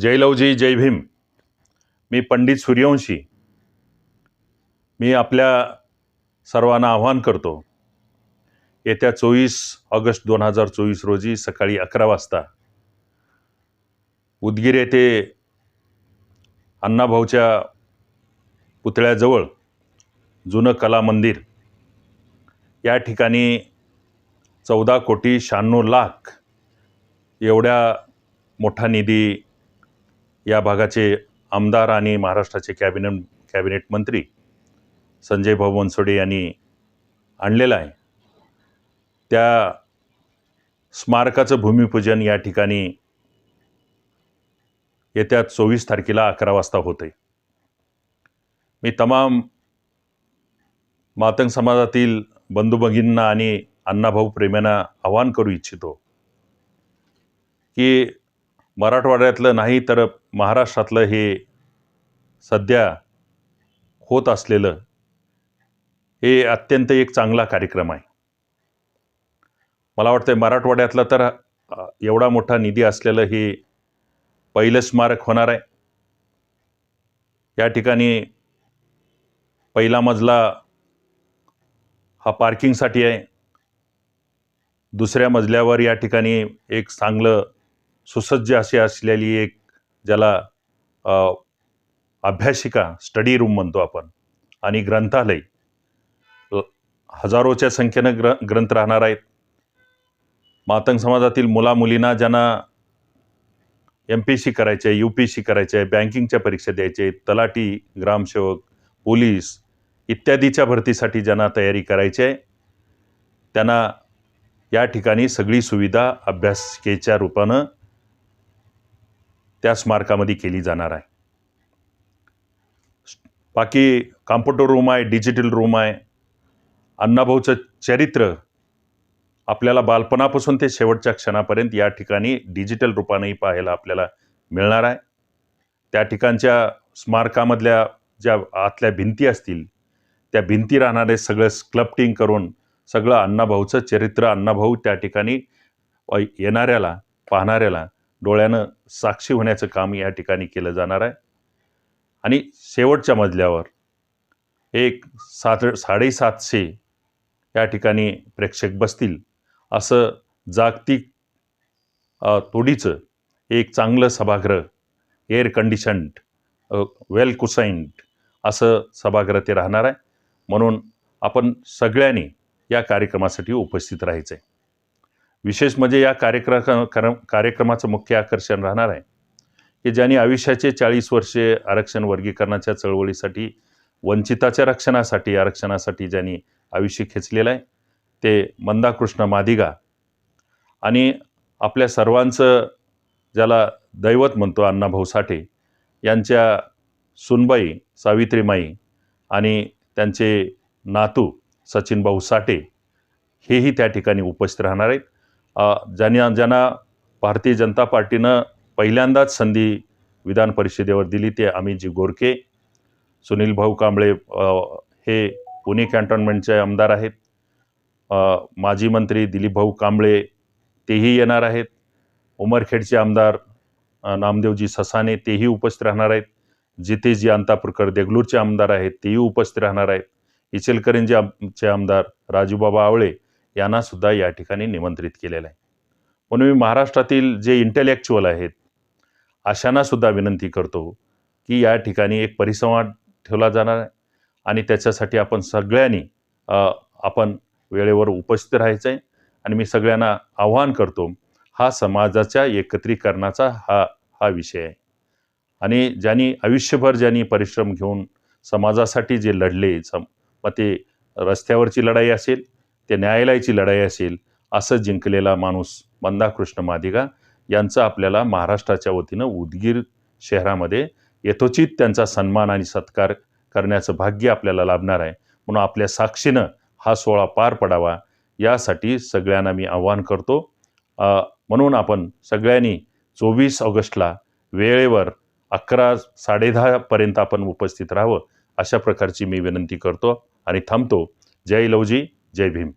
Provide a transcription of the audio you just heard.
जयलवजी जय भीम. मी पंडित सूर्यवंशी. मी आपल्या सर्वांना आव्हान करतो. येत्या चोवीस ऑगस्ट दोन हजार चोवीस रोजी सकाळी अकरा वाजता उदगीर येथे अण्णाभाऊच्या पुतळ्याजवळ जुनं कला मंदिर. या ठिकाणी चौदा कोटी शहाण्णव लाख एवढ्या मोठा निधी या भागाचे आमदार आणि महाराष्ट्राचे कॅबिनेट कॅबिनेट मंत्री संजय भाऊ बनसोडे यांनी आणलेला आहे. त्या स्मारकाचं भूमिपूजन या ठिकाणी येत्या चोवीस तारखेला अकरा वाजता होते मी तमाम मातंग समाजातील बंधू भगिनींना आणि अण्णाभाऊ प्रेम्यांना आवाहन करू इच्छितो की मराठवाड्यातलं नाही तर महाराष्ट्रातलं हे सध्या होत असलेलं हे अत्यंत एक चांगला कार्यक्रम आहे. मला वाटतं मराठवाड्यातलं तर एवढा मोठा निधी असलेलं हे पहिलं स्मारक होणार आहे. या ठिकाणी पहिला मजला हा पार्किंगसाठी आहे. दुसऱ्या मजल्यावर या ठिकाणी एक चांगलं सुसज्ज अशी असलेली एक ज्याला अभ्यासिका स्टडी रूम म्हणतो आपण आणि ग्रंथालय. हजारोच्या संख्येनं ग्र ग्रंथ राहणार आहेत. मातंग समाजातील मुलामुलींना ज्यांना एम पी सी करायचे आहे यू पी सी करायचे आहे बँकिंगच्या परीक्षा द्यायचे तलाटी तलाठी ग्रामसेवक पोलीस इत्यादीच्या भरतीसाठी ज्यांना तयारी करायची आहे त्यांना या ठिकाणी सगळी सुविधा अभ्यासिकेच्या रूपानं त्या स्मारकामध्ये केली जाणार आहे. बाकी कॉम्प्युटर रूम आहे डिजिटल रूम आहे. अण्णाभाऊचं चरित्र आपल्याला बालपणापासून ते शेवटच्या क्षणापर्यंत या ठिकाणी डिजिटल रूपानेही पाहायला आपल्याला मिळणार आहे. त्या ठिकाणच्या स्मारकामधल्या ज्या आतल्या भिंती असतील त्या भिंती राहणारे सगळं स्क्लप्टिंग करून सगळं अण्णाभाऊचं चरित्र अण्णाभाऊ त्या ठिकाणी येणाऱ्याला पाहणाऱ्याला डोळ्यानं साक्षी होण्याचं काम या ठिकाणी केलं जाणार आहे. आणि शेवटच्या मजल्यावर एक सात साडेसातशे या ठिकाणी प्रेक्षक बसतील असं जागतिक तोडीचं एक चांगलं सभागृह एअर कंडिशन्ड वेल कुसाइंड असं सभागृह ते राहणार आहे. म्हणून आपण सगळ्यांनी या कार्यक्रमासाठी उपस्थित राहायचं आहे विशेष म्हणजे या कार्यक्रम कार्यक्रमाचं मुख्य आकर्षण राहणार आहे. की ज्यांनी आयुष्याचे चाळीस वर्षे आरक्षण वर्गीकरणाच्या चळवळीसाठी वंचिताच्या रक्षणासाठी आरक्षणासाठी ज्यांनी आयुष्य खेचलेलं आहे ते मंदाकृष्ण मादिगा आणि आपल्या सर्वांचं ज्याला दैवत म्हणतो अण्णाभाऊ साठे यांच्या सुनबाई सावित्रीमाई आणि त्यांचे नातू सचिनभाऊ साठे हेही त्या ठिकाणी उपस्थित राहणार आहेत. ज्यांना ज्यांना भारतीय जनता पार्टीनं पहिल्यांदाच संधी विधान परिषदेवर दिली ते अमितजी गोरके सुनील भाऊ कांबळे हे पुणे कॅन्टोन्मेंटचे आमदार आहेत. माजी मंत्री दिलीप भाऊ कांबळे तेही येणार आहेत. उमरखेडचे आमदार नामदेवजी ससाने तेही उपस्थित राहणार आहेत. जितेशजी अंतापूरकर देगलूरचे आमदार आहेत तेही उपस्थित राहणार आहेत. इचलकरंजी आमचे आमदार राजूबाबा आवळे यांना सुद्धा या ठिकाणी निमंत्रित केलेलं आहे. म्हणून मी महाराष्ट्रातील जे इंटेलेक्च्युअल आहेत अशांना सुद्धा विनंती करतो की या ठिकाणी एक परिसंवाद ठेवला जाणार आहे आणि त्याच्यासाठी आपण सगळ्यांनी आपण वेळेवर उपस्थित राहायचं आहे आणि मी सगळ्यांना आव्हान करतो हा समाजाच्या एकत्रीकरणाचा हा हा विषय आहे. आणि ज्यांनी आयुष्यभर ज्यांनी परिश्रम घेऊन समाजासाठी जे लढले सम मग ते रस्त्यावरची लढाई असेल ते न्यायालयाची लढाई असेल असं जिंकलेला माणूस मंदाकृष्ण मादिगा यांचं आपल्याला महाराष्ट्राच्या वतीनं उदगीर शहरामध्ये यथोचित त्यांचा सन्मान आणि सत्कार करण्याचं भाग्य आपल्याला लाभणार आहे. म्हणून आपल्या साक्षीनं हा सोहळा पार पडावा यासाठी सगळ्यांना मी आव्हान करतो. म्हणून आपण सगळ्यांनी चोवीस ऑगस्टला वेळेवर अकरा साडेदहापर्यंत आपण उपस्थित राहावं अशा प्रकारची मी विनंती करतो आणि थांबतो. जय लवजी. जय भीम.